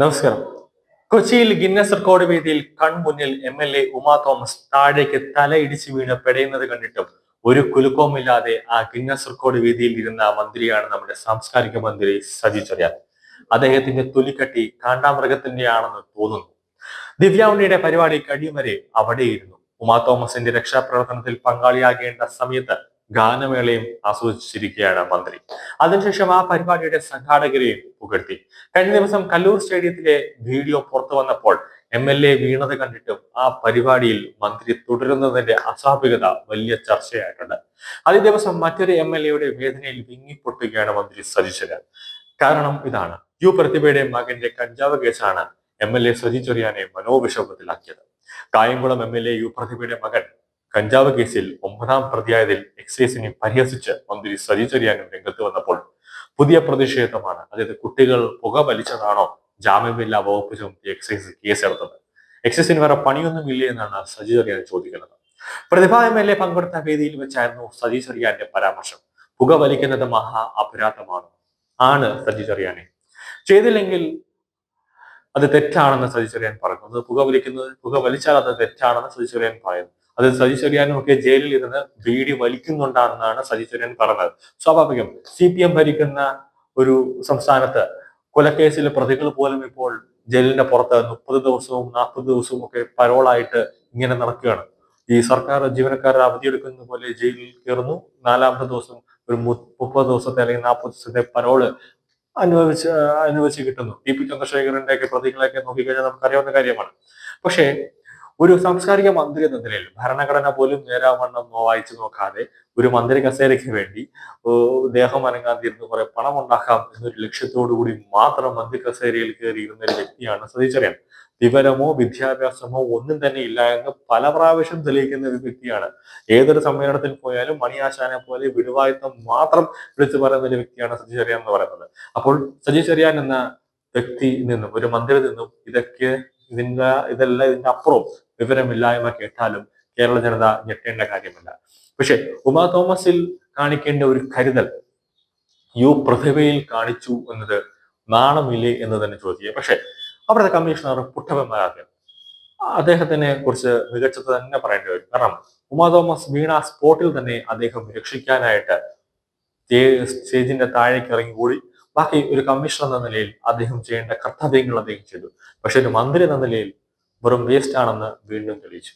നമസ്കാരം. കൊച്ചിയിൽ Guinness record വേദിയിൽ കൺമുന്നിൽ M L A Uma Thomas താഴേക്ക് തലയിടിച്ച് വീണ് പെടയുന്നത് കണ്ടിട്ടും ഒരു കുലുക്കവുമില്ലാതെ ആ ഗിന്നസ് റെക്കോർഡ് വേദിയിൽ ഇരുന്ന മന്ത്രിയാണ് നമ്മുടെ സാംസ്കാരിക മന്ത്രി സജി ചെറിയാൻ അദ്ദേഹത്തിന്റെ തൊലിക്കട്ടി കാണ്ടാമൃഗത്തിന്റെയാണെന്ന് തോന്നുന്നു. ദിവ്യാവുണ്ണിയുടെ പരിപാടി കഴിയും വരെ അവിടെയിരുന്നു. ഉമാ തോമസിന്റെ രക്ഷാപ്രവർത്തനത്തിൽ പങ്കാളിയാകേണ്ട സമയത്ത് ഗാനമേളയും ആസ്വദിച്ചിരിക്കുകയാണ് മന്ത്രി. അതിനുശേഷം ആ പരിപാടിയുടെ സംഘാടകരെയും പുകഴ്ത്തി. കഴിഞ്ഞ ദിവസം കല്ലൂർ സ്റ്റേഡിയത്തിലെ വീഡിയോ പുറത്തു വന്നപ്പോൾ എം എൽ എ വീണത് കണ്ടിട്ടും ആ പരിപാടിയിൽ മന്ത്രി തുടരുന്നതിന്റെ അസ്വാഭാവികത വലിയ ചർച്ചയായിട്ടുണ്ട്. അതേ ദിവസം മറ്റൊരു എം എൽ എയുടെ വേദനയിൽ വിങ്ങിപ്പൊട്ടുകയാണ് മന്ത്രി സജിച്ചത് കാരണം ഇതാണ്. യു പ്രതിഭയുടെ മകന്റെ കഞ്ചാവ് കേസാണ് എം എൽ എ സജി ചെറിയാനെ മനോവിഷമത്തിലാക്കിയത്. Kayamkulam M L A U പ്രതിഭയുടെ മകൻ കഞ്ചാവ് കേസിൽ ഒമ്പതാം പ്രതിയായതിൽ എക്സൈസിനെ പരിഹസിച്ച് മന്ത്രി സജി ചെറിയാനും രംഗത്ത് വന്നപ്പോൾ പുതിയ പ്രതിഷേധമാണ്. അതായത് കുട്ടികൾ പുക വലിച്ചതാണോ? ജാമ്യമില്ലാ വകുപ്പ് ചുമത്തി എക്സൈസ് കേസെടുത്തത് എക്സൈസിന് വേറെ ഇല്ല എന്നാണ് സജി ചെറിയാൻ ചോദിക്കുന്നത്. പ്രതിഭ എം എൽ എ പങ്കെടുത്ത വേദിയിൽ വെച്ചായിരുന്നു സജി ചെറിയാന്റെ പരാമർശം. പുക വലിക്കുന്നത് മഹാ അപരാധമാണ്. ആണ് സജി ചെറിയാനെ. ചെയ്തില്ലെങ്കിൽ അത് തെറ്റാണെന്ന് സജി ചെറിയാൻ പറയുന്നത് പുക വലിക്കുന്നത് പുക വലിച്ചാൽ അത് തെറ്റാണെന്ന് സജി ചെറിയാൻ പറയുന്നു. അത് സജി ചെറിയാനും ഒക്കെ ജയിലിൽ ഇരുന്ന് ബീഡി വലിക്കുന്നുണ്ടാണെന്നാണ് സജി ചെറിയാൻ പറഞ്ഞത്. സ്വാഭാവികം. സി പി എം ഭരിക്കുന്ന ഒരു സംസ്ഥാനത്ത് കൊലക്കേസിലെ പ്രതികൾ പോലും ഇപ്പോൾ ജയിലിന്റെ പുറത്ത് മുപ്പത് ദിവസവും നാൽപ്പത് ദിവസവും ഒക്കെ പരോളായിട്ട് ഇങ്ങനെ നടക്കുകയാണ്. ഈ സർക്കാർ ജീവനക്കാർ അവധിയെടുക്കുന്ന പോലെ ജയിലിൽ കയറുന്നു. നാലാമത്തെ ദിവസം ഒരു മുപ്പത് ദിവസത്തെ അല്ലെങ്കിൽ നാൽപ്പത് ദിവസത്തെ പരോൾ അനുഭവിച്ച് അനുഭവിച്ച് കിട്ടുന്നു. ടി പി ചന്ദ്രശേഖരന്റെ ഒക്കെ പ്രതികളെയൊക്കെ നോക്കിക്കഴിഞ്ഞാൽ നമുക്കറിയാവുന്ന കാര്യമാണ്. പക്ഷേ ഒരു സാംസ്കാരിക മന്ത്രി എന്ന നിലയിൽ ഭരണഘടന പോലും നേരാവണ്ണം വായിച്ചു നോക്കാതെ ഒരു മന്ത്രി കസേരയ്ക്ക് വേണ്ടി ദേഹം അനങ്ങാതിരുന്ന് കുറെ പണം ഉണ്ടാക്കാം എന്നൊരു ലക്ഷ്യത്തോടു കൂടി മാത്രം മന്ത്രി കസേരയിൽ കയറിയിരുന്ന ഒരു വ്യക്തിയാണ് സതീശരൻ. വിവരമോ വിദ്യാഭ്യാസമോ ഒന്നും തന്നെ ഇല്ല എന്ന് പല പ്രാവശ്യം തെളിയിക്കുന്ന ഒരു വ്യക്തിയാണ്. ഏതൊരു സമ്മേളനത്തിൽ പോയാലും മണിയാശാനെ പോലെ വിടുവായുത്തം മാത്രം വിളിച്ചു പറയുന്ന ഒരു വ്യക്തിയാണ് സജി ചെറിയാൻ എന്ന് പറയുന്നത്. അപ്പോൾ സജി ചെറിയാൻ എന്ന വ്യക്തി നിന്നും ഒരു മന്ത്രി നിന്നും ഇതൊക്കെ ഇതിന്റെ ഇതെല്ലാം ഇതിന്റെ അപ്പുറവും വിവരമില്ലായ്മ കേട്ടാലും കേരള ജനത ഞെട്ടേണ്ട കാര്യമല്ല. പക്ഷെ ഉമാ തോമസിൽ കാണിക്കേണ്ട ഒരു കരുതൽ യു പ്രതിഭയിൽ കാണിച്ചു എന്നത് നാണമില്ലേ എന്ന് തന്നെ ചോദിക്കുക. പക്ഷെ അവിടുത്തെ കമ്മീഷണർ പുട്ടവന്മാരാണ് അദ്ദേഹത്തിനെ കുറിച്ച് മികച്ചത് തന്നെ പറയേണ്ടി വരും. കാരണം ഉമാ തോമസ് വീണ സ്പോട്ടിൽ തന്നെ അദ്ദേഹം രക്ഷിക്കാനായിട്ട് സ്റ്റേജിന്റെ താഴേക്ക് ഇറങ്ങി കൂടി ബാക്കി ഒരു കമ്മീഷണർ എന്ന നിലയിൽ അദ്ദേഹം ചെയ്യേണ്ട കർത്തവ്യങ്ങൾ അദ്ദേഹം ചെയ്തു. പക്ഷെ ഒരു മന്ത്രി എന്ന നിലയിൽ വെറും വേസ്റ്റ് ആണെന്ന് വീണ്ടും തെളിയിച്ചു.